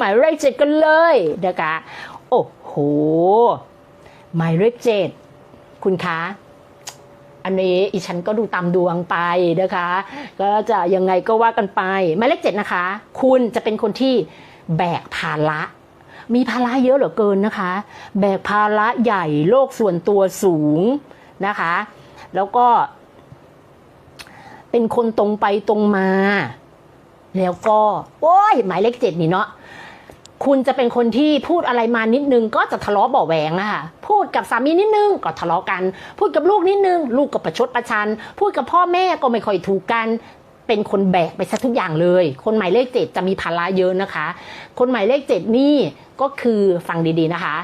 หมายเลขเจ็ดกันเลยนะคะโอ้โห หมายเลขเจ็ดคุณคะอันนี้อีฉันก็ดูตามดวงไปนะคะ ก็จะยังไงก็ว่ากันไปหมายเลขเจ็ดนะคะ คุณจะเป็นคนที่แบกภาระมีภาระเยอะเหลือเกินนะคะ แบกภาระใหญ่โลกส่วนตัวสูงนะคะ แล้วก็ เป็นคนตรงไปตรงมา แล้วก็ โอ้ยหมายเลขเจ็ดนี่เนาะ คุณจะเป็นคนที่พูดอะไรมานิดนึงก็จะทะเลาะเบาแหวงนะคะพูดกับสามีนิดนึงก็ทะเลาะกัน พูดกับลูกนิดนึง ลูกก็ประชดประชัน พูดกับพ่อแม่ก็ไม่ค่อยถูกกันเป็นคนแบกไปซะทุกอย่างเลย คนหมายเลขเจ็ดจะมีภาระเยอะนะคะ คนหมายเลขเจ็ดนี่ก็คือฟังดีๆนะคะ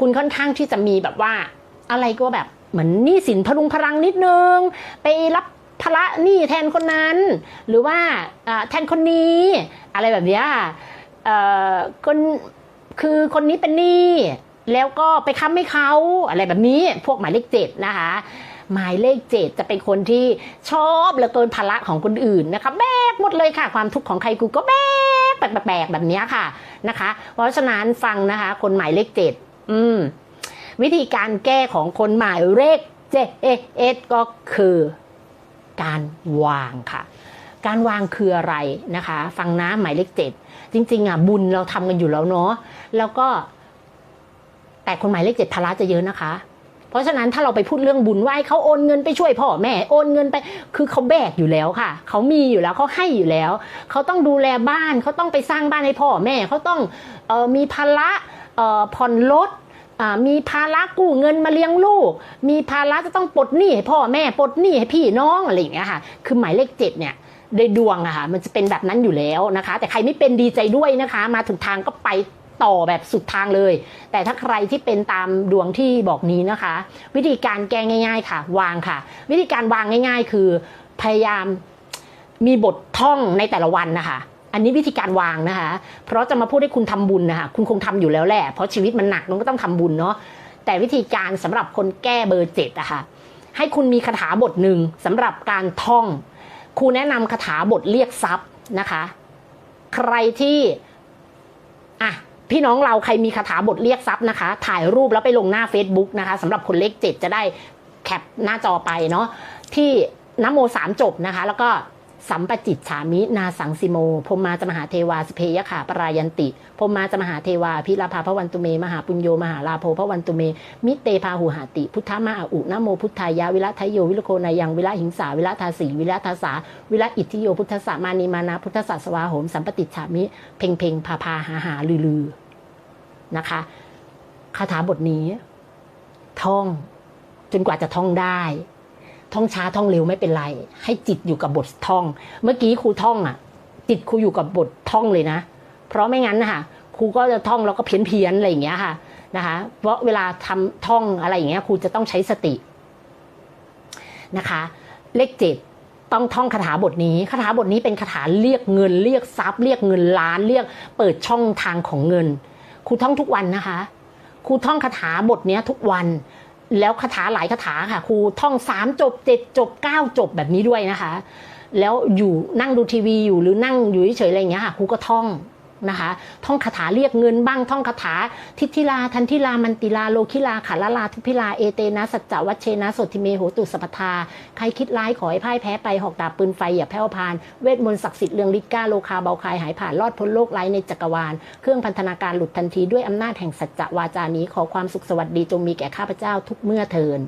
คุณค่อนข้างที่จะมีแบบว่าอะไรก็แบบเหมือนหนี้สินพลุงพลังนิดนึง ไปรับภาระหนี้แทนคนนั้น หรือว่าแทนคนนี้ อะไรแบบนี้อ่อ คนคือคนนี้เป็นหนี้แล้วก็ไปค้ำให้เขาอะไรแบบนี้พวกหมายเลขเจ็ดนะคะหมายเลขเจ็ดจะเป็นคนที่ชอบเหลือเกินภาระของคนอื่นนะคะแบกหมดเลยค่ะ ความทุกข์ของใครกูก็แบกแบกๆแบบนี้ค่ะนะคะ เพราะฉะนั้นฟังนะคะ คนหมายเลขเจ็ดอืมวิธีการแก้ของคนหมายเลขเจเอเอสก็คือ การวางค่ะ การวางคืออะไรนะคะ ฟังนะหมายเลขเจ็ดจริง ๆอะบุญเราทำกันอยู่แล้วเนาะแล้วก็ แต่คนหมายเลขเจ็ดภาระจะเยอะนะคะ เพราะฉะนั้นถ้าเราไปพูดเรื่องบุญว่าให้เขาโอนเงินไปช่วยพ่อแม่โอนเงินไป คือเขาแบกอยู่แล้วค่ะเขามีอยู่แล้วเขาให้อยู่แล้วเขาต้องดูแลบ้านเขาต้องไปสร้างบ้านให้พ่อแม่เขาต้องออมีภาระผ่อนรถมีภาระกู้เงินมาเลี้ยงลูก มีภาระจะต้องปลดหนี้ให้พ่อแม่ปลดหนี้ให้พี่น้องอะไรอย่างเงี้ยค่ะ คือหมายเลขเจ็ดเนี่ย ในดวงอะค่ะมันจะเป็นแบบนั้นอยู่แล้วนะคะ แต่ใครไม่เป็นดีใจด้วยนะคะ มาถึงทางก็ไปต่อแบบสุดทางเลย แต่ถ้าใครที่เป็นตามดวงที่บอกนี้นะคะ วิธีการแก้ง่าย ๆ ค่ะ วางค่ะ วิธีการวางง่าย ๆ คือพยายามมีบทท่องในแต่ละวันนะคะ อันนี้วิธีการวางนะคะ เพราะจะมาพูดให้คุณทำบุญนะคะ คุณคงทำอยู่แล้วแหละ เพราะชีวิตมันหนักมันก็ต้องทำบุญเนาะ แต่วิธีการสำหรับคนแก้เบอร์เจ็ดอะคะ่ะ ให้คุณมีคาถาบทหนึ่งสำหรับการท่อง ครูแนะนำคาถาบทเรียกทรัพย์นะคะ ใครที่อะพี่น้องเราใครมีคาถาบทเรียกทรัพย์นะคะ ถ่ายรูปแล้วไปลงหน้า Facebook นะคะสำหรับคนเลขเจ็ดจะได้แคปหน้าจอไปเนาะที่นโมสามจบนะคะ แล้วก็ สัมปจิตฉามินาสังสิโมพรหมาจะมหาเทวาสเพยขาปรายันติพรหมาจะมหาเทวาพิลาภาพระวันตุเม มหาปุญโยมหาลาโภพระวันตุเม มิเตพาหูหาติ พุทธมาอุนโมพุทธายะวิระทยโยวิรโคนายังวิระหิงสาวิระทาสีวิระทาสาวิระอิทธิโยพุทธสามานีมานะพุทธศาสวาโหมสัมปติฉามิ เพ่งเพ่งพาพาหาหาลือลือนะคะคาถาบทนี้ ท่องจนกว่าจะท่องได้ ท่องช้าท่องเร็วไม่เป็นไร ให้จิตอยู่กับบทท่อง เมื่อกี้ครูท่องอะ จิตครูอยู่กับบทท่องเลยนะ เพราะไม่งั้นนะคะครูก็จะท่องแล้วก็เพี้ยนเพียนอะไรอย่างเงี้ยค่ะนะคะ เพราะเวลาทำท่องอะไรอย่างเงี้ยครูจะต้องใช้สตินะคะ เลขเจ็ดต้องท่องคาถาบทนี้คาถาบทนี้เป็นคาถาเรียกเงิน เรียกทรัพย์ เรียกเงินล้านเรียกเปิดช่องทางของเงินครูท่องทุกวันนะคะครูท่องคาถาบทนี้ทุกวัน แล้วคาถาหลายคาถาค่ะครูท่องสามจบเจ็ดจบเก้าจบแบบนี้ด้วยนะคะ แล้วอยู่นั่งดูทีวีอยู่หรือนั่งอยู่เฉยๆอะไรอย่างเงี้ยค่ะครูก็ท่อง นะคะ ท่องคาถาเรียกเงินบ้างท่องคาถา ทิทิลาทันทิลามันติลาโลคิลาขาลาลาทุพิลาเอเตนะสัจจวัชเชนะสดทิเมโหตุสัพทาใครคิดร้ายขอให้พ่ายแพ้ไปหอกดาบปืนไฟอย่าแพ้วพาน เวทมนต์ศักดิ์สิทธิ์เรืองฤทธิ์ก้าโลคาเบาคายหายผ่านรอดพ้นโลกไร้ในจักรวาล เครื่องพันธนาการหลุดทันทีด้วยอำนาจแห่งสัจจวาจานี้ขอความสุขสวัสดีจงมีแก่ข้าพเจ้าทุกเมื่อเทิน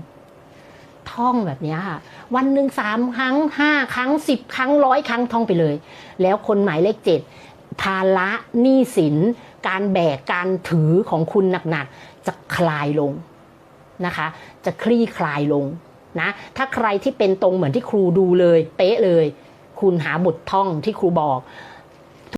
ท่องแบบนี้ค่ะ วันหนึ่งสามครั้งห้าครั้งสิบครั้งร้อยครั้งท่องไปเลย แล้วคนหมายเลขเจ็ด ภาระหนี้สิน การแบกการถือของคุณหนักๆ จะคลายลงนะคะ จะคลี่คลายลงนะถ้าใครที่เป็นตรงเหมือนที่ครูดูเลย เป๊ะเลย คุณหาบทท่องที่ครูบอก